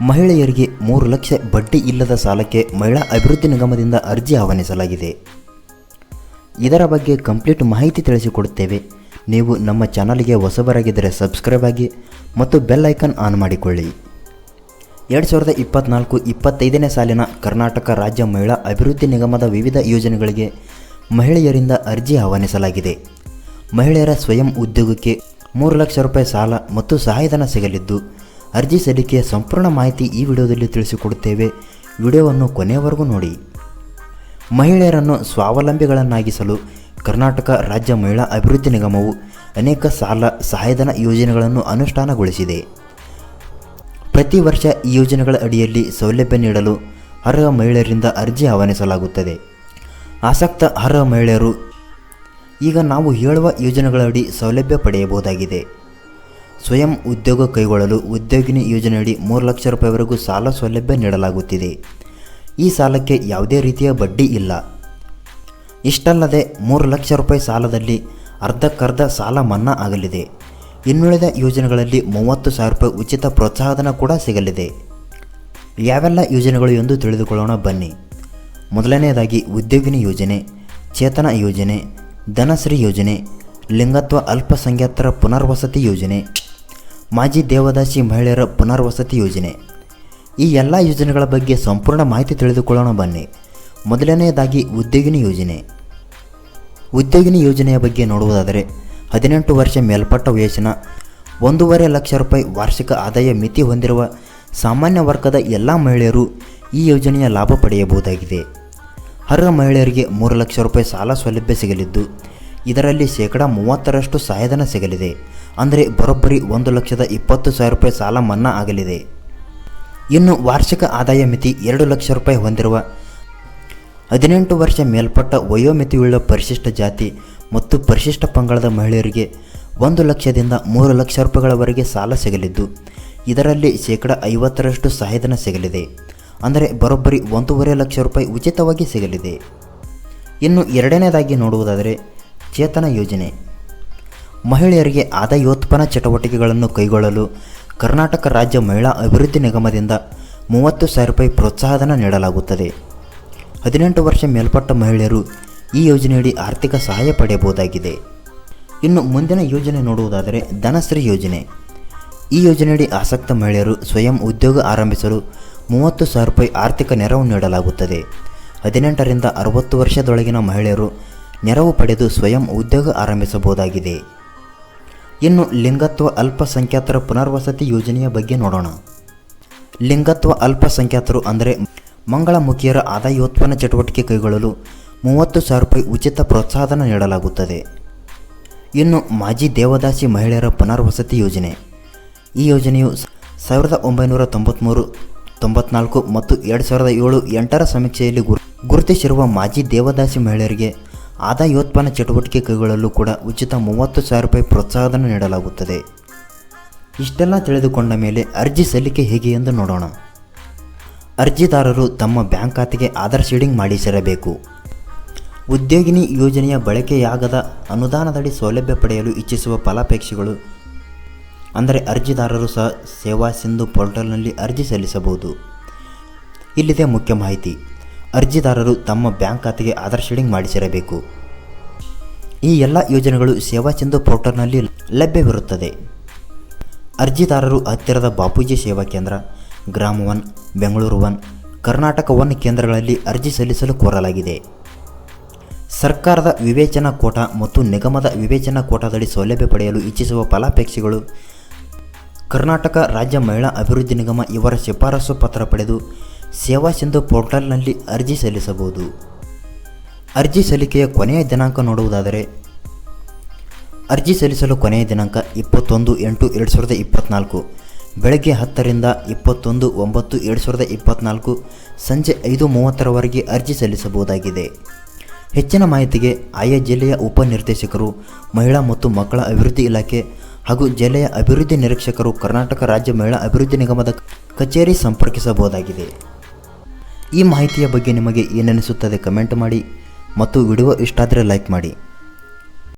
ಮಹಿಳೆಯರಿಗೆ ಮೂರು ಲಕ್ಷ ಬಡ್ಡಿ ಇಲ್ಲದ ಸಾಲಕ್ಕೆ ಮಹಿಳಾ ಅಭಿವೃದ್ಧಿ ನಿಗಮದಿಂದ ಅರ್ಜಿ ಆಹ್ವಾನಿಸಲಾಗಿದೆ. ಇದರ ಬಗ್ಗೆ ಕಂಪ್ಲೀಟ್ ಮಾಹಿತಿ ತಿಳಿಸಿಕೊಡುತ್ತೇವೆ. ನೀವು ನಮ್ಮ ಚಾನಲ್ಗೆ ಹೊಸಬರಾಗಿದ್ದರೆ ಸಬ್ಸ್ಕ್ರೈಬ್ ಆಗಿ ಮತ್ತು ಬೆಲ್ ಐಕಾನ್ ಆನ್ ಮಾಡಿಕೊಳ್ಳಿ. ಎರಡು ಸಾವಿರದ ಇಪ್ಪತ್ನಾಲ್ಕು ಇಪ್ಪತ್ತೈದನೇ ಸಾಲಿನ ಕರ್ನಾಟಕ ರಾಜ್ಯ ಮಹಿಳಾ ಅಭಿವೃದ್ಧಿ ನಿಗಮದ ವಿವಿಧ ಯೋಜನೆಗಳಿಗೆ ಮಹಿಳೆಯರಿಂದ ಅರ್ಜಿ ಆಹ್ವಾನಿಸಲಾಗಿದೆ. ಮಹಿಳೆಯರ ಸ್ವಯಂ ಉದ್ಯೋಗಕ್ಕೆ ಮೂರು ಲಕ್ಷ ರೂಪಾಯಿ ಸಾಲ ಮತ್ತು ಸಹಾಯಧನ ಸಿಗಲಿದ್ದು ಅರ್ಜಿ ಸಲ್ಲಿಕೆಯ ಸಂಪೂರ್ಣ ಮಾಹಿತಿ ಈ ವಿಡಿಯೋದಲ್ಲಿ ತಿಳಿಸಿಕೊಡುತ್ತೇವೆ. ವಿಡಿಯೋವನ್ನು ಕೊನೆಯವರೆಗೂ ನೋಡಿ. ಮಹಿಳೆಯರನ್ನು ಸ್ವಾವಲಂಬಿಗಳನ್ನಾಗಿಸಲು ಕರ್ನಾಟಕ ರಾಜ್ಯ ಮಹಿಳಾ ಅಭಿವೃದ್ಧಿ ನಿಗಮವು ಅನೇಕ ಸಾಲ ಸಹಾಯಧನ ಯೋಜನೆಗಳನ್ನು ಅನುಷ್ಠಾನಗೊಳಿಸಿದೆ. ಪ್ರತಿ ವರ್ಷ ಈ ಯೋಜನೆಗಳ ಅಡಿಯಲ್ಲಿ ಸೌಲಭ್ಯ ನೀಡಲು ಅರ್ಹ ಮಹಿಳೆಯರಿಂದ ಅರ್ಜಿ ಆಹ್ವಾನಿಸಲಾಗುತ್ತದೆ. ಆಸಕ್ತ ಅರ್ಹ ಮಹಿಳೆಯರು, ಈಗ ನಾವು ಹೇಳುವ ಯೋಜನೆಗಳಡಿ ಸೌಲಭ್ಯ ಪಡೆಯಬಹುದಾಗಿದೆ. ಸ್ವಯಂ ಉದ್ಯೋಗ ಕೈಗೊಳ್ಳಲು ಉದ್ಯೋಗಿನಿ ಯೋಜನೆಯಡಿ ಮೂರು ಲಕ್ಷ ರೂಪಾಯಿವರೆಗೂ ಸಾಲ ಸೌಲಭ್ಯ ನೀಡಲಾಗುತ್ತಿದೆ. ಈ ಸಾಲಕ್ಕೆ ಯಾವುದೇ ರೀತಿಯ ಬಡ್ಡಿ ಇಲ್ಲ. ಇಷ್ಟಲ್ಲದೆ ಮೂರು ಲಕ್ಷ ರೂಪಾಯಿ ಸಾಲದಲ್ಲಿ ಅರ್ಧಕ್ಕರ್ಧ ಸಾಲ ಮನ್ನಾ ಆಗಲಿದೆ. ಇನ್ನುಳಿದ ಯೋಜನೆಗಳಲ್ಲಿ ಮೂವತ್ತು ಸಾವಿರ ರೂಪಾಯಿ ಉಚಿತ ಪ್ರೋತ್ಸಾಹಧನ ಕೂಡ ಸಿಗಲಿದೆ. ಯಾವೆಲ್ಲ ಯೋಜನೆಗಳು ಎಂದು ತಿಳಿದುಕೊಳ್ಳೋಣ ಬನ್ನಿ. ಮೊದಲನೆಯದಾಗಿ ಉದ್ಯೋಗಿನಿ ಯೋಜನೆ, ಚೇತನ ಯೋಜನೆ, ಧನಶ್ರೀ ಯೋಜನೆ, ಲಿಂಗತ್ವ ಅಲ್ಪಸಂಖ್ಯಾತರ ಪುನರ್ವಸತಿ ಯೋಜನೆ ಮಾಜಿ ದೇವದಾಸಿ ಮಹಿಳೆಯರ ಪುನರ್ವಸತಿ ಯೋಜನೆ. ಈ ಎಲ್ಲ ಯೋಜನೆಗಳ ಬಗ್ಗೆ ಸಂಪೂರ್ಣ ಮಾಹಿತಿ ತಿಳಿದುಕೊಳ್ಳೋಣ ಬನ್ನಿ. ಮೊದಲನೆಯದಾಗಿ ಉದ್ಯೋಗಿನಿ ಯೋಜನೆ. ಉದ್ಯೋಗಿನಿ ಯೋಜನೆಯ ಬಗ್ಗೆ ನೋಡುವುದಾದರೆ, ಹದಿನೆಂಟು ವರ್ಷ ಮೇಲ್ಪಟ್ಟ ವಯಸ್ಸಿನ ಒಂದೂವರೆ ಲಕ್ಷ ರೂಪಾಯಿ ವಾರ್ಷಿಕ ಆದಾಯ ಮಿತಿ ಹೊಂದಿರುವ ಸಾಮಾನ್ಯ ವರ್ಗದ ಎಲ್ಲ ಮಹಿಳೆಯರು ಈ ಯೋಜನೆಯ ಲಾಭ ಪಡೆಯಬಹುದಾಗಿದೆ. ಅರ್ಹ ಮಹಿಳೆಯರಿಗೆ ಮೂರು ಲಕ್ಷ ರೂಪಾಯಿ ಸಾಲ ಸೌಲಭ್ಯ ಸಿಗಲಿದ್ದು, ಇದರಲ್ಲಿ ಶೇಕಡ ಮೂವತ್ತರಷ್ಟು ಸಹಾಯಧನ ಸಿಗಲಿದೆ. ಅಂದರೆ ಬರೋಬ್ಬರಿ ಒಂದು ಲಕ್ಷದ ಇಪ್ಪತ್ತು ಸಾವಿರ ರೂಪಾಯಿ ಸಾಲ ಮನ್ನಾ ಆಗಲಿದೆ. ಇನ್ನು ವಾರ್ಷಿಕ ಆದಾಯ ಮಿತಿ ಎರಡು ಲಕ್ಷ ರೂಪಾಯಿ ಹೊಂದಿರುವ ಹದಿನೆಂಟು ವರ್ಷ ಮೇಲ್ಪಟ್ಟ ವಯೋಮಿತಿಯುಳ್ಳ ಪರಿಶಿಷ್ಟ ಜಾತಿ ಮತ್ತು ಪರಿಶಿಷ್ಟ ಪಂಗಡದ ಮಹಿಳೆಯರಿಗೆ ಒಂದು ಲಕ್ಷದಿಂದ ಮೂರು ಲಕ್ಷ ರೂಪಾಯಿಗಳವರೆಗೆ ಸಾಲ ಸಿಗಲಿದ್ದು, ಇದರಲ್ಲಿ ಶೇಕಡ ಐವತ್ತರಷ್ಟು ಸಹಾಯಧನ ಸಿಗಲಿದೆ. ಅಂದರೆ ಬರೋಬ್ಬರಿ ಒಂದೂವರೆ ಲಕ್ಷ ರೂಪಾಯಿ ಉಚಿತವಾಗಿ ಸಿಗಲಿದೆ. ಇನ್ನು ಎರಡನೇದಾಗಿ ನೋಡುವುದಾದರೆ, ಚೇತನ ಯೋಜನೆ. ಮಹಿಳೆಯರಿಗೆ ಆದಾಯೋತ್ಪನ್ನ ಚಟುವಟಿಕೆಗಳನ್ನು ಕೈಗೊಳ್ಳಲು ಕರ್ನಾಟಕ ರಾಜ್ಯ ಮಹಿಳಾ ಅಭಿವೃದ್ಧಿ ನಿಗಮದಿಂದ ಮೂವತ್ತು ಸಾವಿರ ರೂಪಾಯಿ ಪ್ರೋತ್ಸಾಹಧನ ನೀಡಲಾಗುತ್ತದೆ. ಹದಿನೆಂಟು ವರ್ಷ ಮೇಲ್ಪಟ್ಟ ಮಹಿಳೆಯರು ಈ ಯೋಜನೆಯಡಿ ಆರ್ಥಿಕ ಸಹಾಯ ಪಡೆಯಬಹುದಾಗಿದೆ. ಇನ್ನು ಮುಂದಿನ ಯೋಜನೆ ನೋಡುವುದಾದರೆ ಧನಶ್ರೀ ಯೋಜನೆ. ಈ ಯೋಜನೆಯಡಿ ಆಸಕ್ತ ಮಹಿಳೆಯರು ಸ್ವಯಂ ಉದ್ಯೋಗ ಆರಂಭಿಸಲು ಮೂವತ್ತು ಸಾವಿರ ರೂಪಾಯಿ ಆರ್ಥಿಕ ನೆರವು ನೀಡಲಾಗುತ್ತದೆ. ಹದಿನೆಂಟರಿಂದ ಅರವತ್ತು ವರ್ಷದೊಳಗಿನ ಮಹಿಳೆಯರು ನೆರವು ಪಡೆದು ಸ್ವಯಂ ಉದ್ಯೋಗ ಆರಂಭಿಸಬಹುದಾಗಿದೆ. ಇನ್ನು ಲಿಂಗತ್ವ ಅಲ್ಪಸಂಖ್ಯಾತರ ಪುನರ್ವಸತಿ ಯೋಜನೆಯ ಬಗ್ಗೆ ನೋಡೋಣ. ಲಿಂಗತ್ವ ಅಲ್ಪಸಂಖ್ಯಾತರು ಅಂದರೆ ಮಂಗಳಮುಖಿಯರ ಆದಾಯೋತ್ಪನ್ನ ಚಟುವಟಿಕೆ ಕೈಗೊಳ್ಳಲು ಮೂವತ್ತು ಸಾವಿರ ರೂಪಾಯಿ ಉಚಿತ ಪ್ರೋತ್ಸಾಹಧನ ನೀಡಲಾಗುತ್ತದೆ. ಇನ್ನು ಮಾಜಿ ದೇವದಾಸಿ ಮಹಿಳೆಯರ ಪುನರ್ವಸತಿ ಯೋಜನೆ. ಈ ಯೋಜನೆಯು ಸಾವಿರದ ಒಂಬೈನೂರ ತೊಂಬತ್ತ್ಮೂರು ತೊಂಬತ್ನಾಲ್ಕು ಮತ್ತು ಎರಡು ಸಾವಿರದ ಏಳು ಎಂಟರ ಸಮೀಕ್ಷೆಯಲ್ಲಿ ಗುರು, ಗುರುತಿಸಿರುವ ಮಾಜಿ ದೇವದಾಸಿ ಮಹಿಳೆಯರಿಗೆ ಆದಾಯೋತ್ಪನ್ನ ಚಟುವಟಿಕೆ ಕೈಗೊಳ್ಳಲು ಕೂಡ ಉಚಿತ ಮೂವತ್ತು ಸಾವಿರ ರೂಪಾಯಿ ಪ್ರೋತ್ಸಾಹಧನ ನೀಡಲಾಗುತ್ತದೆ. ಇಷ್ಟೆಲ್ಲ ತಿಳಿದುಕೊಂಡ ಮೇಲೆ ಅರ್ಜಿ ಸಲ್ಲಿಕೆ ಹೇಗೆ ಎಂದು ನೋಡೋಣ. ಅರ್ಜಿದಾರರು ತಮ್ಮ ಬ್ಯಾಂಕ್ ಖಾತೆಗೆ ಆಧಾರ್ ಶೀಡಿಂಗ್ ಮಾಡಿಸಿರಬೇಕು. ಉದ್ಯೋಗಿನಿ ಯೋಜನೆಯ ಬಳಕೆಯಾಗದ ಅನುದಾನದಡಿ ಸೌಲಭ್ಯ ಪಡೆಯಲು ಇಚ್ಛಿಸುವ ಫಲಾಪೇಕ್ಷಿಗಳು. ಅಂದರೆ ಅರ್ಜಿದಾರರು ಸಹ ಸೇವಾ ಸಿಂಧು ಪೋರ್ಟಲ್ನಲ್ಲಿ ಅರ್ಜಿ ಸಲ್ಲಿಸಬಹುದು. ಇಲ್ಲಿದೆ ಮುಖ್ಯ ಮಾಹಿತಿ. ಅರ್ಜಿದಾರರು ತಮ್ಮ ಬ್ಯಾಂಕ್ ಖಾತೆಗೆ ಆಧಾರ್ ಶೀಡಿಂಗ್ ಮಾಡಿಸಿರಬೇಕು. ಈ ಎಲ್ಲ ಯೋಜನೆಗಳು ಸೇವಾ ಚಂದು ಪೋರ್ಟಲ್ನಲ್ಲಿ ಲಭ್ಯವಿರುತ್ತದೆ ಅರ್ಜಿದಾರರು ಹತ್ತಿರದ Bapuji Seva Kendra, Grama one, Bengaluru one, Karnataka one ಕೇಂದ್ರಗಳಲ್ಲಿ ಅರ್ಜಿ ಸಲ್ಲಿಸಲು ಕೋರಲಾಗಿದೆ. ಸರ್ಕಾರದ ವಿವೇಚನಾ ಕೋಟಾ ಮತ್ತು ನಿಗಮದ ವಿವೇಚನಾ ಕೋಟಾದಡಿ ಸೌಲಭ್ಯ ಪಡೆಯಲು ಇಚ್ಛಿಸುವ ಫಲಾಪೇಕ್ಷಿಗಳು ಕರ್ನಾಟಕ ರಾಜ್ಯ ಮಹಿಳಾ ಅಭಿವೃದ್ಧಿ ನಿಗಮ ಇವರ ಶಿಫಾರಸು ಪತ್ರ ಪಡೆದು ಸೇವಾ ಸಿಂಧು ಪೋರ್ಟಲ್ನಲ್ಲಿ ಅರ್ಜಿ ಸಲ್ಲಿಸಬಹುದು. ಅರ್ಜಿ ಸಲ್ಲಿಕೆಯ ಕೊನೆಯ ದಿನಾಂಕ ನೋಡುವುದಾದರೆ, ಅರ್ಜಿ ಸಲ್ಲಿಸಲು ಕೊನೆಯ ದಿನಾಂಕ ಇಪ್ಪತ್ತೊಂದು ಎಂಟು ಎರಡು ಸಾವಿರದ ಇಪ್ಪತ್ತ್ನಾಲ್ಕು ಬೆಳಗ್ಗೆ ಹತ್ತರಿಂದ ಇಪ್ಪತ್ತೊಂದು ಒಂಬತ್ತು ಎರಡು ಸಾವಿರದ ಇಪ್ಪತ್ತ್ನಾಲ್ಕು ಸಂಜೆ ಐದು ಮೂವತ್ತರವರೆಗೆ ಅರ್ಜಿ ಸಲ್ಲಿಸಬಹುದಾಗಿದೆ. ಹೆಚ್ಚಿನ ಮಾಹಿತಿಗೆ ಆಯಾ ಜಿಲ್ಲೆಯ ಉಪನಿರ್ದೇಶಕರು ಮಹಿಳಾ ಮತ್ತು ಮಕ್ಕಳ ಅಭಿವೃದ್ಧಿ ಇಲಾಖೆ ಹಾಗೂ ಜಿಲ್ಲೆಯ ಅಭಿವೃದ್ಧಿ ನಿರೀಕ್ಷಕರು ಕರ್ನಾಟಕ ರಾಜ್ಯ ಮಹಿಳಾ ಅಭಿವೃದ್ಧಿ ನಿಗಮದ ಕಚೇರಿ ಸಂಪರ್ಕಿಸಬಹುದಾಗಿದೆ. ಈ ಮಾಹಿತಿಯ ಬಗ್ಗೆ ನಿಮಗೆ ಏನನಿಸುತ್ತದೆ ಕಮೆಂಟ್ ಮಾಡಿ ಮತ್ತು ವಿಡಿಯೋ ಇಷ್ಟಾದರೆ ಲೈಕ್ ಮಾಡಿ.